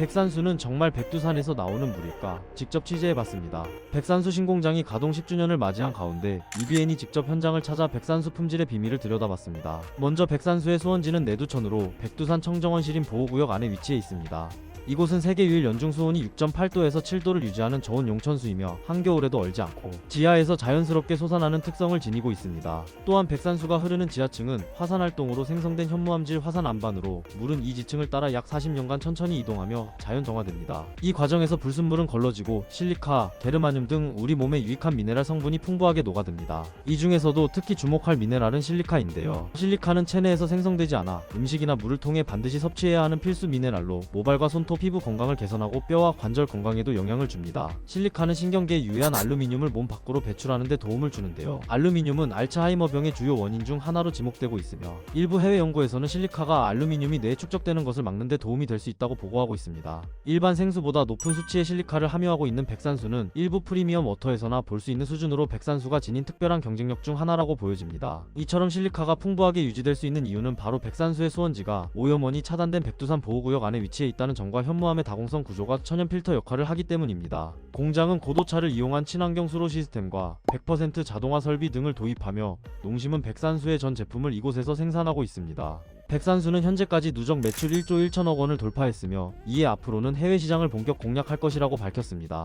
백산수는 정말 백두산에서 나오는 물일까? 직접 취재해봤습니다. 백산수 신공장이 가동 10주년을 맞이한 가운데 EBN이 직접 현장을 찾아 백산수 품질의 비밀을 들여다봤습니다. 먼저 백산수의 수원지는 내두천으로 백두산 청정원 시림 보호구역 안에 위치해 있습니다. 이곳은 세계 유일 연중 수온이 6.8도에서 7도를 유지하는 저온 용천수이며 한겨울에도 얼지 않고 지하에서 자연스럽게 솟아나는 특성을 지니고 있습니다. 또한 백산수가 흐르는 지하층은 화산 활동으로 생성된 현무암질 화산 안반으로 물은 이 지층을 따라 약 40년간 천천히 이동하며 자연 정화됩니다. 이 과정에서 불순물은 걸러지고 실리카, 게르마늄 등 우리 몸에 유익한 미네랄 성분이 풍부하게 녹아듭니다. 이 중에서도 특히 주목할 미네랄은 실리카인데요. 실리카는 체내에서 생성되지 않아 음식이나 물을 통해 반드시 섭취해야 하는 필수 미네랄로 모발과 손톱, 피부 건강을 개선하고 뼈와 관절 건강에도 영향을 줍니다. 실리카는 신경계에 유해한 알루미늄을 몸 밖으로 배출하는 데 도움을 주는데요. 알루미늄은 알츠하이머병의 주요 원인 중 하나로 지목되고 있으며 일부 해외 연구에서는 실리카가 알루미늄이 뇌에 축적되는 것을 막는 데 도움이 될 수 있다고 보고하고 있습니다. 일반 생수보다 높은 수치의 실리카를 함유하고 있는 백산수는 일부 프리미엄 워터에서나 볼 수 있는 수준으로 백산수가 지닌 특별한 경쟁력 중 하나라고 보여집니다. 이처럼 실리카가 풍부하게 유지될 수 있는 이유는 바로 백산수의 수원지가 오염원이 차단된 백두산 보호구역 안에 위치해 있다는 점과 현무암의 다공성 구조가 천연 필터 역할을 하기 때문입니다. 공장은 고도차를 이용한 친환경 수로 시스템과 100% 자동화 설비 등을 도입하며 농심은 백산수의 전 제품을 이곳에서 생산하고 있습니다. 백산수는 현재까지 누적 매출 1조 1천억 원을 돌파했으며 이에 앞으로는 해외 시장을 본격 공략할 것이라고 밝혔습니다.